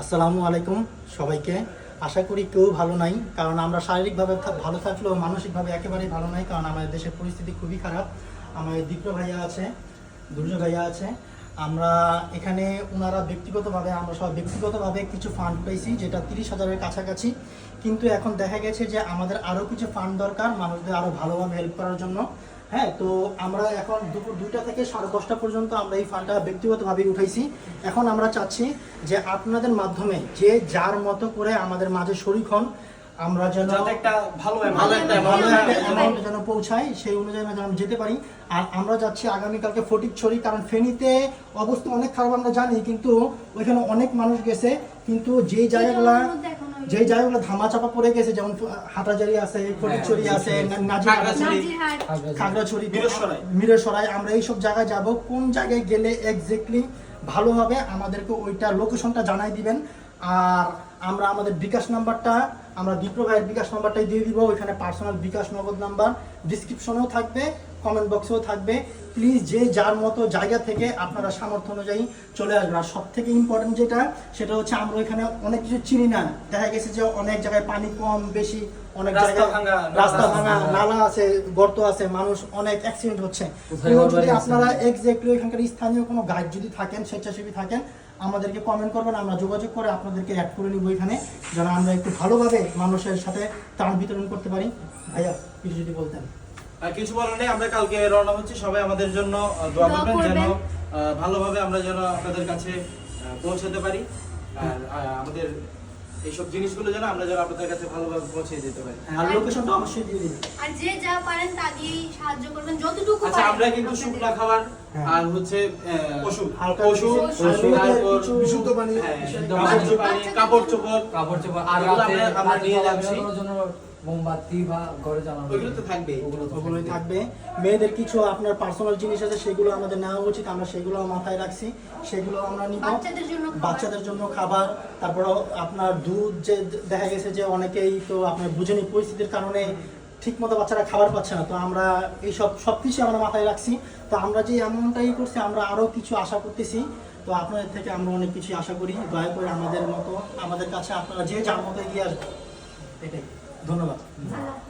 আসসালামু আলাইকুম সবাইকে। আশা করি কেউ ভালো নাই, কারণ আমরা শারীরিকভাবে ভালো থাকলেও মানসিকভাবে একেবারেই ভালো নাই, কারণ আমাদের দেশের পরিস্থিতি খুবই খারাপ। আমাদের দীপ্র ভাইয়া আছে দুর্য ভাইয়া আছে। আমরা এখানে ওনারা ব্যক্তিগতভাবে, আমরা সব ব্যক্তিগতভাবে কিছু ফান্ড পেয়েছি, যেটা তিরিশ হাজারের কাছাকাছি। কিন্তু এখন দেখা গেছে যে আমাদের আরও কিছু ফান্ড দরকার, মানুষদের আরও ভালোভাবে হেল্প করার জন্য। হ্যাঁ তো আমরা এখন দুপুর দুইটা থেকে সাড়ে দশটা পর্যন্ত আমরা এই ফান্ডটা ব্যক্তিগতভাবে উঠাইছি এখন আমরা চাচ্ছি যে আপনাদের মাধ্যমে যে যার মতো করে আমাদের মাঝে শরিক হন আমরা যেন একটা ভালো ভালো একটা amount ভালো একটা। অ্যামাউন্ট যেন পৌঁছায় সেই অনুযায়ী যেন যেতে পারি আর আমরা যাচ্ছি আগামীকালকে ফটিকছড়ি কারণ ফেনীতে অবস্থা অনেক খারাপ আমরা জানি কিন্তু ওইখানে অনেক মানুষ গেছে কিন্তু যেই জায়গাগুলা যেই জায়গাগুলো ধামা চাপা পড়ে গেছে যেমন হাটাজারি আছে ফটিকছড়ি আছে খাগড়াছড়ি। মিরসরাই। মিরসরাই। আমরা এইসব জায়গায় যাব। কোন জায়গায় গেলে এক্স্যাক্টলি ভালো হবে আমাদেরকে ওইটা লোকেশনটা জানাই দিবেন। আর আমরা আমাদের বিকাশ নাম্বারটা আমরা বিপ্র ভাইয়ের বিকাশ নাম্বারটাই দিয়ে দিব। ওইখানে পার্সোনাল বিকাশ নগদ নাম্বার ডিসক্রিপশনেও থাকবে। কমেন্ট বক্সেও থাকবে। প্লিজ যে যার মতো জায়গা থেকে আপনারা সামর্থ্য অনুযায়ী চলে আসবেন। আর সব থেকে ইম্পর্টেন্ট যেটা সেটা হচ্ছে আমরা ওইখানে অনেক কিছু চিনি না। দেখা গেছে যে অনেক জায়গায় পানি কম বেশি অনেক জায়গায় রাস্তা ভাঙা নালা আছে গর্ত আছে মানুষ অনেক অ্যাক্সিডেন্ট হচ্ছে। যদি আপনারা এক্স্যাক্টলি এখানকার স্থানীয় কোনো গাইড যদি থাকেন স্বেচ্ছাসেবী থাকেন আমাদেরকে কমেন্ট করবেন আমরা যোগাযোগ করে আপনাদেরকে অ্যাড করে নিব এখানে যেন আমরা একটু ভালোভাবে মানুষের সাথে ত্রাণ বিতরণ করতে পারি। ভাইয়া কিছু যদি বলতেন। কিছু বলার নেই আমরা কালকে রওনা হচ্ছি সবাই আমাদের জন্য দোয়া দোয়া করবেন যেন ভালোভাবে আমরা যেন আপনাদের কাছে পৌঁছাতে পারি আর আমাদের এইসব জিনিসগুলো যেন আমরা যেন আপনাদের কাছে ভালোভাবে পৌঁছে দিতে পারি আর লোকেশনটা অবশ্যই দিয়ে দিন আর যে যা পারেন তা দিয়েই সাহায্য করবেন যতটুকু আচ্ছা আমরা কিন্তু। শুকনা খাবার হ্যাঁ। আর হচ্ছে ওষুধ হালকা কিছু- ওষুধ, তারপর বিশুদ্ধ পানি হ্যাঁ, বিশুদ্ধ কাপড় পানি। চোপড়, কাপড় চোপড় কাপড় চোপড় আর আমরা নিয়ে যাচ্ছি। মোমবাতি বা ঘরে জ্বালানো ওইগুলো তো তো ওগুলোই থাকবে। মেয়েদের কিছু আপনার পার্সোনাল জিনিস আছে সেগুলো আমাদের নেওয়া উচিত। আমরা সেগুলো মাথায় রাখছি। সেগুলো আমরা নিব। বাচ্চাদের জন্য খাবার। বাচ্চাদের জন্য খাবার। তারপর আপনার দুধ যে দেখা গেছে যে অনেকেই তো আপনার বুঝেনি পরিস্থিতির কারণে ঠিক মতো বাচ্চারা খাবার পাচ্ছে না। তো আমরা এই সব সব কিছু আমরা মাথায় রাখছি। তো আমরা যে এমনটাই করছি আমরা আরও কিছু আশা করতেছি। তো আপনাদের থেকে আমরা অনেক কিছু আশা করি। দয়া করে আমাদের মতো আমাদের কাছে আপনারা যে যার মতো এগিয়ে আসবেন। এটাই। どんな方、うん